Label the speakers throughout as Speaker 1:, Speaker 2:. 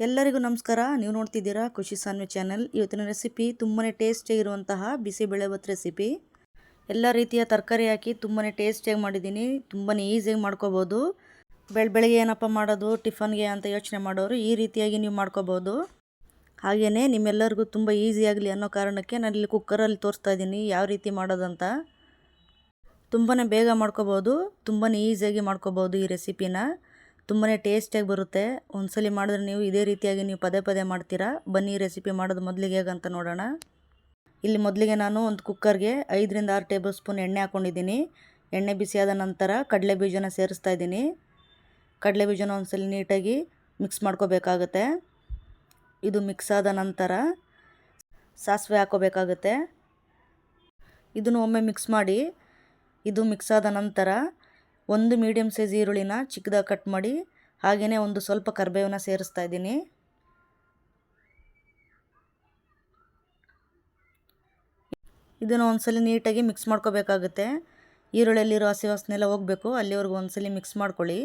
Speaker 1: ಎಲ್ಲರಿಗೂ ನಮಸ್ಕಾರ. ನೀವು ನೋಡ್ತಿದ್ದೀರಾ ಖುಷಿ ಸಾನ್ವಿ ಚಾನಲ್. ಇವತ್ತಿನ ರೆಸಿಪಿ ತುಂಬಾ ಟೇಸ್ಟಿಯಾಗಿ ಇರುವಂತಹ ಬಿಸಿಬೇಳೆಭತ್ ರೆಸಿಪಿ. ಎಲ್ಲ ರೀತಿಯ ತರಕಾರಿ ಹಾಕಿ ತುಂಬಾ ಟೇಸ್ಟಿಯಾಗಿ ಮಾಡಿದ್ದೀನಿ. ತುಂಬಾ ಈಸಿಯಾಗಿ ಮಾಡ್ಕೋಬೋದು. ಬೆಳ, ಬೆಳಗ್ಗೆ ಏನಪ್ಪ ಮಾಡೋದು, ಟಿಫನ್ಗೆ ಅಂತ ಯೋಚನೆ ಮಾಡೋರು ಈ ರೀತಿಯಾಗಿ ನೀವು ಮಾಡ್ಕೋಬೋದು. ಹಾಗೆಯೇ ನಿಮ್ಮೆಲ್ಲರಿಗೂ ತುಂಬ ಆಗಲಿ ಅನ್ನೋ ಕಾರಣಕ್ಕೆ ನಾನು ಇಲ್ಲಿ ಕುಕ್ಕರಲ್ಲಿ ತೋರಿಸ್ತಾ ಇದ್ದೀನಿ. ಯಾವ ರೀತಿ ಮಾಡೋದಂತ. ತುಂಬಾ ಬೇಗ ಮಾಡ್ಕೋಬೋದು. ತುಂಬಾ ಈಸಿಯಾಗಿ ಮಾಡ್ಕೋಬೋದು ಈ ರೆಸಿಪಿನ. ತುಂಬಾ ಟೇಸ್ಟಿಯಾಗಿ ಬರುತ್ತೆ. ಒಂದ್ಸಲಿ ಮಾಡಿದ್ರೆ ನೀವು ಇದೇ ರೀತಿಯಾಗಿ ನೀವು ಪದೇ ಪದೇ ಮಾಡ್ತೀರಾ? ಬನ್ನಿ ರೆಸಿಪಿ ಮಾಡೋದು ಮೊದಲಿಗೆ ಹೇಗಂತ ನೋಡೋಣ. ಇಲ್ಲಿ ಮೊದಲಿಗೆ ನಾನು ಒಂದು ಕುಕ್ಕರ್ಗೆ ಐದರಿಂದ ಆರು ಟೇಬಲ್ ಸ್ಪೂನ್ ಎಣ್ಣೆ ಹಾಕ್ಕೊಂಡಿದ್ದೀನಿ ಎಣ್ಣೆ ಬಿಸಿಯಾದ ನಂತರ ಕಡಲೆ ಬೀಜನ ಸೇರಿಸ್ತಾ ಇದ್ದೀನಿ. ಕಡಲೆ ಬೀಜನ ಒಂದ್ಸಲಿ ನೀಟಾಗಿ ಮಿಕ್ಸ್ ಮಾಡ್ಕೋಬೇಕಾಗತ್ತೆ. ಇದು ಮಿಕ್ಸ್ ಆದ ನಂತರ ಸಾಸಿವೆ ಹಾಕೋಬೇಕಾಗತ್ತೆ. ಇದನ್ನು ಒಮ್ಮೆ ಮಿಕ್ಸ್ ಮಾಡಿ, ಇದು ಮಿಕ್ಸ್ ಆದ ನಂತರ ಒಂದು ಮೀಡಿಯಮ್ ಸೈಜ್ ಈರುಳ್ಳಿನ ಚಿಕ್ಕದಾಗಿ ಕಟ್ ಮಾಡಿ ಹಾಗೆಯೇ ಒಂದು ಸ್ವಲ್ಪ ಕರಿಬೇವನ್ನ ಸೇರಿಸ್ತಾ ಇದ್ದೀನಿ. ಇದನ್ನು ಒಂದ್ಸಲಿ ನೀಟಾಗಿ ಮಿಕ್ಸ್ ಮಾಡ್ಕೋಬೇಕಾಗುತ್ತೆ. ಈರುಳ್ಳಿಯಲ್ಲಿರೋ ಹಸಿ ವಾಸನೆಲ್ಲ ಹೋಗಬೇಕು, ಅಲ್ಲಿವರೆಗೂ ಒಂದ್ಸಲಿ ಮಿಕ್ಸ್ ಮಾಡ್ಕೊಳ್ಳಿ.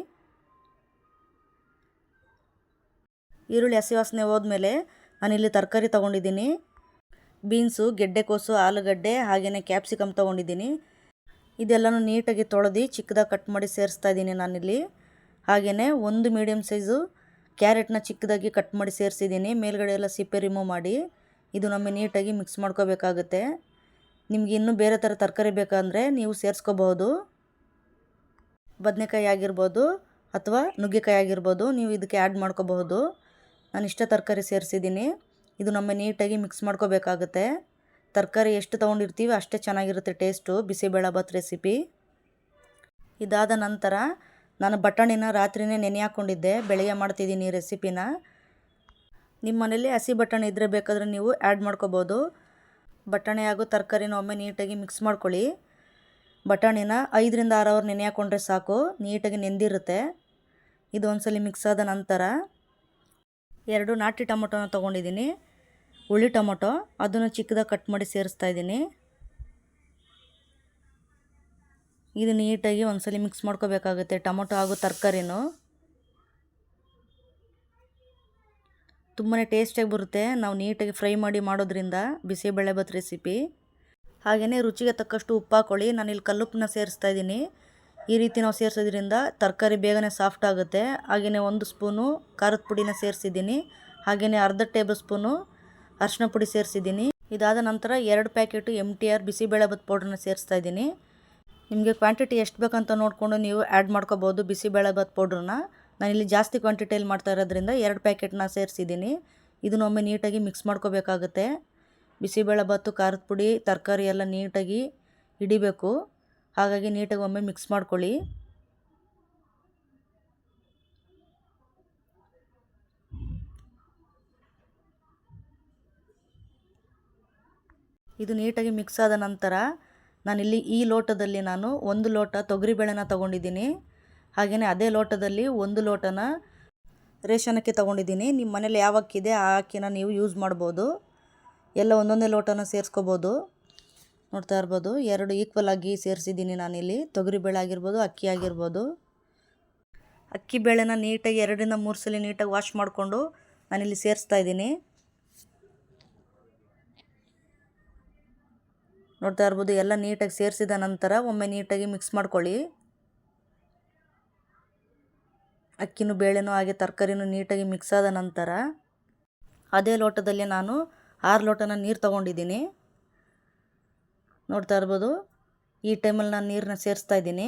Speaker 1: ಈರುಳ್ಳಿ ಹಸಿ ವಾಸನೆ ಹೋದ್ಮೇಲೆ ನಾನಿಲ್ಲಿ ತರಕಾರಿ ತೊಗೊಂಡಿದ್ದೀನಿ. ಬೀನ್ಸು ಗೆಡ್ಡೆಕೋಸು ಆಲೂಗಡ್ಡೆ ಹಾಗೆಯೇ ಕ್ಯಾಪ್ಸಿಕಮ್ ತೊಗೊಂಡಿದ್ದೀನಿ. ಇದೆಲ್ಲನೂ ನೀಟಾಗಿ ತೊಳೆದು ಚಿಕ್ಕದಾಗಿ ಕಟ್ ಮಾಡಿ ಸೇರಿಸ್ತಾ ಇದ್ದೀನಿ ನಾನಿಲ್ಲಿ. ಹಾಗೆಯೇ ಒಂದು ಮೀಡಿಯಮ್ ಸೈಜು ಕ್ಯಾರೆಟ್ನ ಚಿಕ್ಕದಾಗಿ ಕಟ್ ಮಾಡಿ ಸೇರಿಸಿದ್ದೀನಿ. ಮೇಲ್ಗಡೆ ಎಲ್ಲ ಸಿಪ್ಪೆ ರಿಮೂವ್ ಮಾಡಿ ಇದು ನಮಗೆ ನೀಟಾಗಿ ಮಿಕ್ಸ್ ಮಾಡ್ಕೋಬೇಕಾಗುತ್ತೆ. ನಿಮಗೆ ಇನ್ನೂ ಬೇರೆ ಥರ ತರಕಾರಿ ಬೇಕಂದರೆ ನೀವು ಸೇರಿಸ್ಕೋಬಹುದು. ಬದನೆಕಾಯಿ ಆಗಿರ್ಬೋದು ಅಥವಾ ನುಗ್ಗೆಕಾಯಿ ಆಗಿರ್ಬೋದು ನೀವು ಇದಕ್ಕೆ ಆ್ಯಡ್ ಮಾಡ್ಕೋಬಹುದು. ನಾನು ಇಷ್ಟ ತರಕಾರಿ ಸೇರಿಸಿದ್ದೀನಿ. ಇದು ನಮ್ಮ ನೀಟಾಗಿ ಮಿಕ್ಸ್ ಮಾಡ್ಕೋಬೇಕಾಗುತ್ತೆ. ತರಕಾರಿ ಎಷ್ಟು ತೊಗೊಂಡಿರ್ತೀವಿ ಅಷ್ಟೇ ಚೆನ್ನಾಗಿರುತ್ತೆ ಟೇಸ್ಟು. ಬಿಸಿಬೇಳೆಭಾತ್ ರೆಸಿಪಿ. ಇದಾದ ನಂತರ ನಾನು ಬಟಾಣಿನ ರಾತ್ರಿನೇ ನೆನೆ ಹಾಕ್ಕೊಂಡಿದ್ದೆ ಬೆಳಗ್ಗೆ ಮಾಡ್ತಿದ್ದೀನಿ ಈ ರೆಸಿಪಿನ. ನಿಮ್ಮ ಮನೇಲಿ ಹಸಿ ಬಟಾಣಿ ಇದ್ದರೆ ಬೇಕಾದರೆ ನೀವು ಆ್ಯಡ್ ಮಾಡ್ಕೋಬೋದು. ಬಟಾಣಿ ಹಾಗೂ ತರಕಾರಿನ ಒಮ್ಮೆ ನೀಟಾಗಿ ಮಿಕ್ಸ್ ಮಾಡ್ಕೊಳ್ಳಿ. ಬಟಾಣಿನ ಐದರಿಂದ ಆರು ಅವರ್ ನೆನೆ ಹಾಕ್ಕೊಂಡ್ರೆ ಸಾಕು. ನೀಟಾಗಿ ನೆಂದಿರುತ್ತೆ. ಇದು ಒಂದ್ಸಲಿ ಮಿಕ್ಸ್ ಆದ ನಂತರ ಎರಡು ನಾಟಿ ಟೊಮೊಟೊನ ತೊಗೊಂಡಿದ್ದೀನಿ. ಹುಳಿ ಟೊಮೊಟೊ, ಅದನ್ನು ಚಿಕ್ಕದಾಗಿ ಕಟ್ ಮಾಡಿ ಸೇರಿಸ್ತಾ ಇದ್ದೀನಿ. ಇದು ನೀಟಾಗಿ ಒಂದ್ಸಲಿ ಮಿಕ್ಸ್ ಮಾಡ್ಕೋಬೇಕಾಗುತ್ತೆ. ಟೊಮೊಟೊ ಹಾಗೂ ತರಕಾರಿನೂ. ತುಂಬಾ ಟೇಸ್ಟಿಯಾಗಿ ಬರುತ್ತೆ. ನಾವು ನೀಟಾಗಿ ಫ್ರೈ ಮಾಡಿ ಮಾಡೋದ್ರಿಂದ ಬಿಸಿಬೇಳೆಭತ್ ರೆಸಿಪಿ ಹಾಗೆಯೇ ರುಚಿಗೆ ತಕ್ಕಷ್ಟು ಉಪ್ಪು ಹಾಕೊಳ್ಳಿ. ನಾನು ಇಲ್ಲಿ ಕಲ್ಲುಪ್ಪನ್ನ ಸೇರಿಸ್ತಾ ಇದ್ದೀನಿ. ಈ ರೀತಿ ನಾವು ಸೇರಿಸೋದ್ರಿಂದ ತರಕಾರಿ ಬೇಗನೆ ಸಾಫ್ಟ್ ಆಗುತ್ತೆ. ಹಾಗೆಯೇ ಒಂದು ಸ್ಪೂನು ಖಾರದ ಪುಡಿನ ಸೇರಿಸಿದ್ದೀನಿ. ಹಾಗೆಯೇ ಅರ್ಧ ಟೇಬಲ್ ಸ್ಪೂನು ಅರಿಶಿನ ಪುಡಿ ಸೇರಿಸಿದ್ದೀನಿ. ಇದಾದ ನಂತರ ಎರಡು packet M T R bisibelebath ಪೌಡ್ರನ್ನ ಸೇರಿಸ್ತಾ ಇದ್ದೀನಿ. ನಿಮಗೆ ಕ್ವಾಂಟಿಟಿ ಎಷ್ಟು ಬೇಕಂತ ನೋಡಿಕೊಂಡು ನೀವು ಆ್ಯಡ್ ಮಾಡ್ಕೋಬೋದು ಬಿಸಿಬೇಳೆಭತ್ ಪೌಡ್ರನ್ನ ಇಲ್ಲಿ ಜಾಸ್ತಿ ಕ್ವಾಂಟಿಟಿಯಲ್ಲಿ ಮಾಡ್ತಾ ಇರೋದ್ರಿಂದ ಎರಡು ಪ್ಯಾಕೆಟ್ನ ಸೇರಿಸಿದ್ದೀನಿ. ಇದನ್ನೊಮ್ಮೆ ನೀಟಾಗಿ ಮಿಕ್ಸ್ ಮಾಡ್ಕೋಬೇಕಾಗುತ್ತೆ. ಬಿಸಿಬೇಳೆಭತ್ತು ಖಾರದ ಪುಡಿ, ತರಕಾರಿ ಎಲ್ಲ ನೀಟಾಗಿ ಹಿಡಿಬೇಕು. ಹಾಗಾಗಿ ನೀಟಾಗಿ ಒಮ್ಮೆ ಮಿಕ್ಸ್ ಮಾಡ್ಕೊಳ್ಳಿ. ಇದು ನೀಟಾಗಿ ಮಿಕ್ಸ್ ಆದ ನಂತರ ನಾನಿಲ್ಲಿ ಈ ಲೋಟದಲ್ಲಿ ನಾನು ಒಂದು ಲೋಟ ತೊಗರಿಬೇಳೆನ ತೊಗೊಂಡಿದ್ದೀನಿ. ಹಾಗೆಯೇ ಅದೇ ಲೋಟದಲ್ಲಿ ಒಂದು ಲೋಟನ ರೇಷನಕ್ಕೆ ತೊಗೊಂಡಿದ್ದೀನಿ. ನಿಮ್ಮ ಮನೇಲಿ ಯಾವ ಅಕ್ಕಿ ಇದೆ ಆ ಅಕ್ಕಿನ ನೀವು ಯೂಸ್ ಮಾಡ್ಬೋದು. ಎಲ್ಲ ಒಂದೊಂದೇ ಲೋಟನ ಸೇರಿಸ್ಕೋಬೋದು. ನೋಡ್ತಾ ಇರ್ಬೋದು, ಎರಡು ಈಕ್ವಲ್ ಆಗಿ ಸೇರಿಸಿದ್ದೀನಿ ನಾನಿಲ್ಲಿ. ತೊಗರಿಬೇಳೆ ಆಗಿರ್ಬೋದು, ಅಕ್ಕಿ ಆಗಿರ್ಬೋದು. ಅಕ್ಕಿ ಬೇಳೆನ ನೀಟಾಗಿ ಎರಡರಿಂದ ಮೂರು ಸಲ ನೀಟಾಗಿ ವಾಶ್ ಮಾಡಿಕೊಂಡು ನಾನಿಲ್ಲಿ ಸೇರಿಸ್ತಾ ಇದ್ದೀನಿ. ನೋಡ್ತಾ ಇರ್ಬೋದು, ಎಲ್ಲ ನೀಟಾಗಿ ಸೇರಿಸಿದ ನಂತರ ಒಮ್ಮೆ ನೀಟಾಗಿ ಮಿಕ್ಸ್ ಮಾಡ್ಕೊಳ್ಳಿ. ಅಕ್ಕಿನೂ ಬೇಳೆನೂ ಹಾಗೆ ತರಕಾರಿನೂ ನೀಟಾಗಿ ಮಿಕ್ಸ್ ಆದ ನಂತರ ಅದೇ ಲೋಟದಲ್ಲಿ ನಾನು ಆರು ಲೋಟನ ನೀರು ತೊಗೊಂಡಿದ್ದೀನಿ. ನೋಡ್ತಾ ಇರ್ಬೋದು, ಈ ಟೈಮಲ್ಲಿ ನಾನು ನೀರನ್ನ ಸೇರಿಸ್ತಾ ಇದ್ದೀನಿ.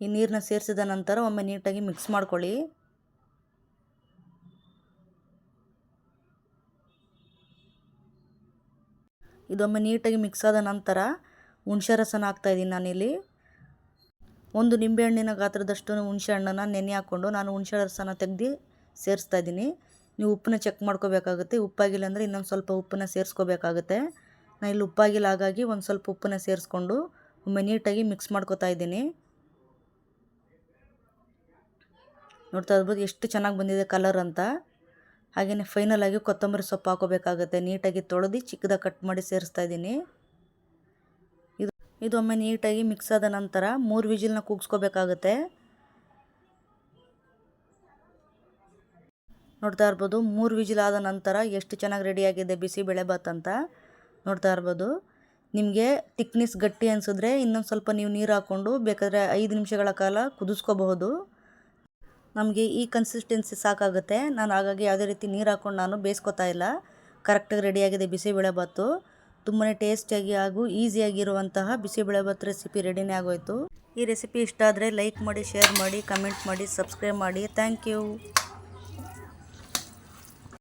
Speaker 1: ಈ ನೀರನ್ನ ಸೇರಿಸಿದ ನಂತರ ಒಮ್ಮೆ ನೀಟಾಗಿ ಮಿಕ್ಸ್ ಮಾಡ್ಕೊಳ್ಳಿ. ಇದೊಮ್ಮೆ ನೀಟಾಗಿ ಮಿಕ್ಸ್ ಆದ ನಂತರ ಹುಣಸೆ ರಸನ ಹಾಕ್ತಾಯಿದ್ದೀನಿ ನಾನಿಲ್ಲಿ. ಒಂದು ನಿಂಬೆಹಣ್ಣಿನ ಗಾತ್ರದಷ್ಟು ಹುಣಸೆ ಹಣ್ಣನ್ನು ನೆನೆ ಹಾಕ್ಕೊಂಡು ನಾನು ಹುಣಸೆ ರಸನ ತೆಗೆದು ಸೇರಿಸ್ತಾ ಇದ್ದೀನಿ. ನೀವು ಉಪ್ಪನ್ನ ಚೆಕ್ ಮಾಡ್ಕೋಬೇಕಾಗುತ್ತೆ. ಉಪ್ಪಾಗಿಲ್ಲ ಅಂದರೆ ಇನ್ನೊಂದು ಸ್ವಲ್ಪ ಉಪ್ಪನ್ನ ಸೇರಿಸ್ಕೋಬೇಕಾಗುತ್ತೆ. ನಾನು ಇಲ್ಲಿ ಉಪ್ಪಾಗಿಲ್ಲ ಹಾಗಾಗಿ ಒಂದು ಸ್ವಲ್ಪ ಉಪ್ಪನ್ನ ಸೇರಿಸ್ಕೊಂಡು ಒಮ್ಮೆ ನೀಟಾಗಿ ಮಿಕ್ಸ್ ಮಾಡ್ಕೋತಾ ಇದ್ದೀನಿ. ನೋಡ್ತಾ ಇರ್ಬೋದು ಎಷ್ಟು ಚೆನ್ನಾಗಿ ಬಂದಿದೆ ಕಲರ್ ಅಂತ. ಹಾಗೆಯೇ ಫೈನಲಾಗಿ ಕೊತ್ತಂಬರಿ ಸೊಪ್ಪು ಹಾಕೋಬೇಕಾಗುತ್ತೆ. ನೀಟಾಗಿ ತೊಳೆದು ಚಿಕ್ಕದಾಗಿ ಕಟ್ ಮಾಡಿ ಸೇರಿಸ್ತಾ ಇದ್ದೀನಿ. ಇದು, ಇದೊಮ್ಮೆ ನೀಟಾಗಿ ಮಿಕ್ಸ್ ಆದ ನಂತರ ಮೂರು ವಿಜಿಲ್ನ ಕೂಗಿಸ್ಕೋಬೇಕಾಗುತ್ತೆ. ನೋಡ್ತಾ ಇರ್ಬೋದು, ಮೂರು ವಿಜಿಲ್ ಆದ ನಂತರ ಎಷ್ಟು ಚೆನ್ನಾಗಿ ರೆಡಿಯಾಗಿದೆ ಬಿಸಿಬೇಳೆಭಾತ್ ಅಂತ. ನೋಡ್ತಾ ಇರ್ಬೋದು. ನಿಮಗೆ ತಿಕ್ನೆಸ್ ಗಟ್ಟಿ ಅನಿಸಿದ್ರೆ ಇನ್ನೊಂದು ಸ್ವಲ್ಪ ನೀವು ನೀರು ಹಾಕ್ಕೊಂಡು ಬೇಕಾದರೆ ಐದು ನಿಮಿಷಗಳ ಕಾಲ ಕುದಿಸ್ಕೋಬಹುದು. ನಮಗೆ ಈ ಕನ್ಸಿಸ್ಟೆನ್ಸಿ ಸಾಕಾಗುತ್ತೆ. ನಾನು ಹಾಗಾಗಿ ಯಾವುದೇ ರೀತಿ ನೀರು ಹಾಕ್ಕೊಂಡು ನಾನು ಬೇಯಿಸ್ಕೊತಾ ಇಲ್ಲ. ಕರೆಕ್ಟಾಗಿ ರೆಡಿಯಾಗಿದೆ ಬಿಸಿಬೇಳೆಭಾತು ತುಂಬಾ ಟೇಸ್ಟಿಯಾಗಿ ಹಾಗೂ ಈಸಿಯಾಗಿರುವಂತಹ ಬಿಸಿಬೇಳೆಭಾತ್ ರೆಸಿಪಿ ರೆಡಿನೇ ಆಗೋಯಿತು. ಈ ರೆಸಿಪಿ ಇಷ್ಟ ಆದರೆ ಲೈಕ್ ಮಾಡಿ ಶೇರ್ ಮಾಡಿ ಕಮೆಂಟ್ ಮಾಡಿ ಸಬ್ಸ್ಕ್ರೈಬ್ ಮಾಡಿ. Thank you